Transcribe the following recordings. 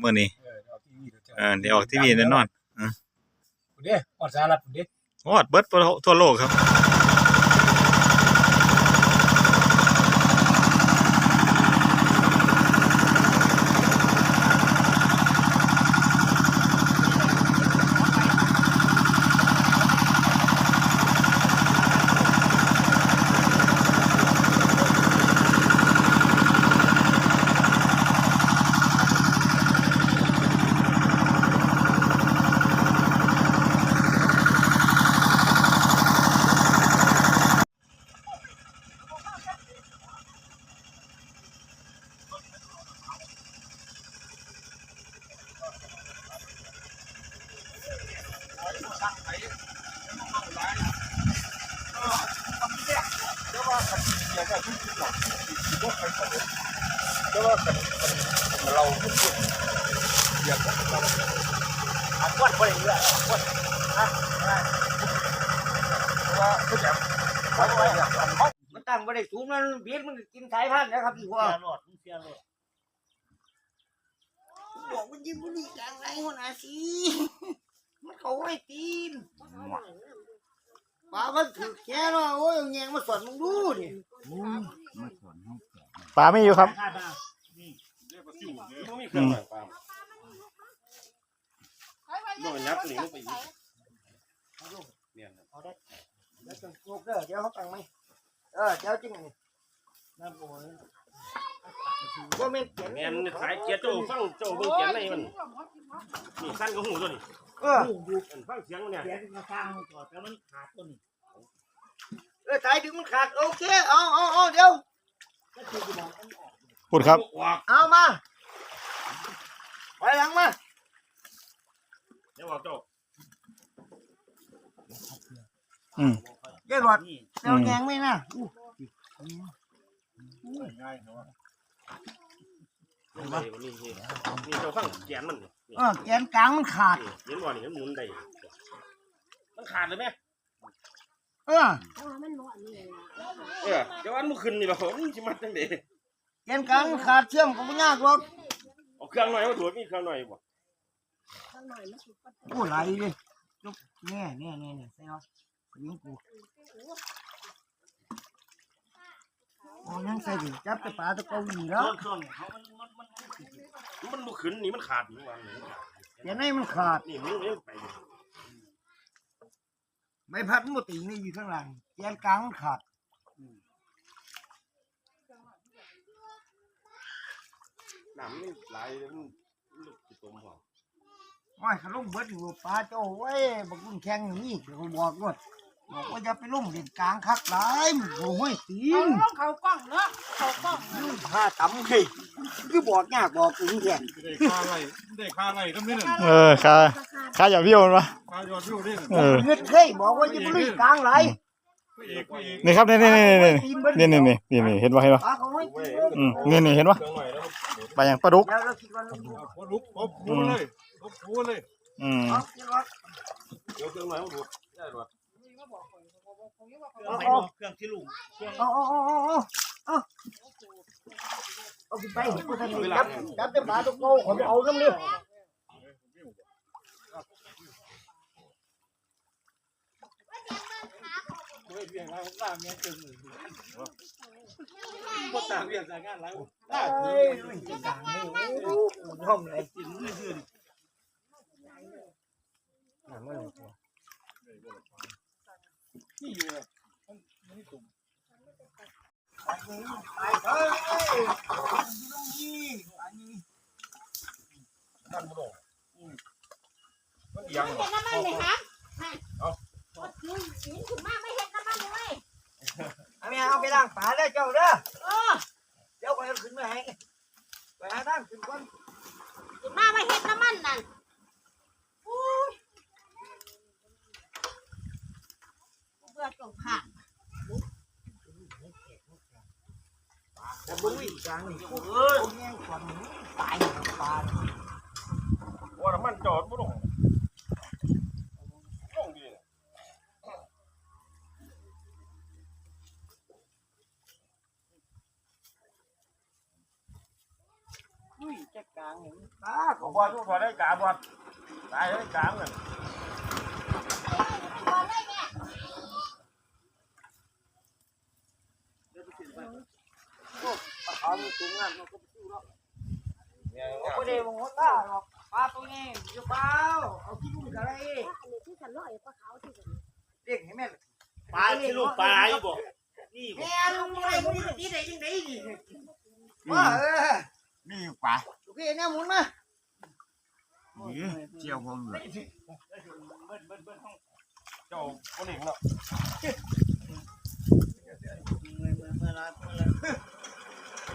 มื้อนี้เออเอาทีวีเดี๋ยวเจ้าเออเดี๋ยวออกทีวีแน่นอนคุณเด้ออดสารัดคุณเด้ฮอดเบิดทั่วทั่วโลกครับ แต่ว่าคันคันเราทุกคนอยากเราอันวันบ่ได้เยอะวันนะเพราะว่าผู้ใหญ่เขาไปอยากทำเขามันตั้งบ่ได้สูงมันเบียดมันกินสายพันธุ์นะครับพี่พ่อหลอดมึงเสียหลอดบอกมันยิงบุหรี่กลางไรหัวหน้าสิมันเขาไว้ตีน ปลามันถือแค่เนาะโอ้ยเอาแยงมาสอนมึงดูนี่ปลาไม่อยู่ครับข้าบ้านี่บ่มีเครื่องหมายความบ่ยับหนีลงไปอีกเนี่ยครับเอาได้เดี๋ยวจะโกกเด้อเดี๋ยวเขาตั้งไหมเออเดี๋ยวจริงนี่น้ำโอ้ยว่าแม่นเขียนแม่นสายเกียร์โจ้ฟังโจ้เบิ่งเกียร์ในมันนี่สั้นก็หูตัวนี่ เอออันฟังเสียงมันเนี่ยเสียงมาสร้างจอดแต่มันขาดต้นนี่เออสายดึงมันขาดโอเคเอาเอาเอาเดี๋ยวก็คือจะบอกมันออกพูดครับ ออกเอามาไปหลังมาเดี๋ยวออกโจ้อืมเดี๋ยวหลอดนี่เดี๋ยวแยงไม่นะอู้ง่ายเนาะ นี่นี่นี่นี่เจ้าฟังเกียร์มันนี่เออแกนกลางมันขาดนี่เห็นบ่นี่มันหมุนได้มันขาดเลยไหมเออเออเดี๋ยวอันมันขึ้นนี่บ่มันสิมัดจังได๋แกนกลางมันขาดเชื่อมก็ไม่ยากหรอกเอาเครื่องหน่อยมาตรวจมีเครื่องหน่อยบ่โอ้ไหลเลยลูกแน่แน่แน่แน่ใส่เอายิงกูโอ้ยังใส่ดิจับแต่ปลาตะเกาหลีแล้วต้นต้นเขามัน มันมันมันบ่ขึ้นนี่มันขาดนี่ว่านี่อย่าให้มันขาดนี่มันยังไปใบพัดมันบ่ติงนี่อยู่ข้างหลังแกนกลางมันขาดน้ำมันไหลมันลึกสิตมบ่โอ้ยเขาลงเบิดอยู่ปลาเจ้าไว้ยบักรุ่นแข้งอย่างนี้เดี๋ยวเขาบอกด้วย บอกว่าอย่าไปลงเด่นกลางคักหลายมันโอ้ยตีเอานลงเขากล้องเนาะเขากล้องผ้าตำเฮ้ยคือบอกยากบอกถึงแท้ได้ค่าไรได้ค่าไรทำนี่น่ะเออค่าค่าอย่าวิวมันวะค่ายอดวิวนี่เออเงินเฮ้ยบอกว่าอย่าไปลุยกลางไหลายพระเอกพระเอกนี่ครับนี่นี่นี่นี่นี่นี่นี่นี่นี่เห็นปะเห็นปะปลาเขาให้ตีนอืมนี่นี่เห็นปะเครื่องหน่อยแล้วปลาอย่างปลาดุกแล้วเราคิดว่าเราดูเอาพอลุกพบคูเลยพบคูเลยอืม เอาคิดว่าเดี๋ยวเครื่องหน่อยมันดูได้บ่ เครื่องไม่เครื่องที่ลุงเอาเอาเอาเอาอาเอเอาไปกูทำนี่ดับจับเต็มาตุกโก้ผมเอาเรื่องนี้ด้วยเวีงางล้างเงี้ยเกินหมื่ต่างเวียงงานล้างล้างเลยต่างเลยห้องเลยนมือเดือนหนังมันงตัว นี่อยู่เลยมันมันนี่ตุ่มไปเฮ้ยนี่อันนี้นั่นบ่ดอกมันยังเห็นน้ำมันเลยครับเอายืนยืนถึงมากไม่เห็นน้ำมันเลยเอาไปเอาไปล้างปลาเด้อเจ้าเด้อเออเดี๋ยวไปเอาขึ้นมาให้ไปหาด้านขึ้นก่อนถึงมากไม่เห็นน้ำมันนั่นอุ้ย เบื่อจงผ่านแต่บุ้ยกลางนี่เอ้ยแม่งขวัญตายปลาว่าน้ำมันจอดบ่ลงลงดีอุ้ยจะกลางนี่ปลาผมบอลทุกคนได้กาบอลตายได้กาเหมือน ก่อนได้แม่ เอามือตุ้งานมันก็สู้แล้วเนี่ยก็ได้มองตาหรอกปลาตัวนี้อยู่เปล่าเอาที่ลูกอะไรอันนี้ที่ฉันร้อยกว่าเขาที่ฉันเด็กให้แม่ปลาที่ลูกปลาอยู่บ่นี่บ่แม่ลุงอะไรมึงตีได้ยังไงนี่มาเออนี่ปลาโอเคเนี่ยหมุนมาเจียวผมเลยเจ้าคนเองเนาะ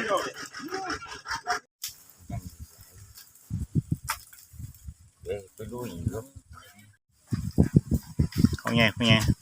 ดิไม่ได้หนาเ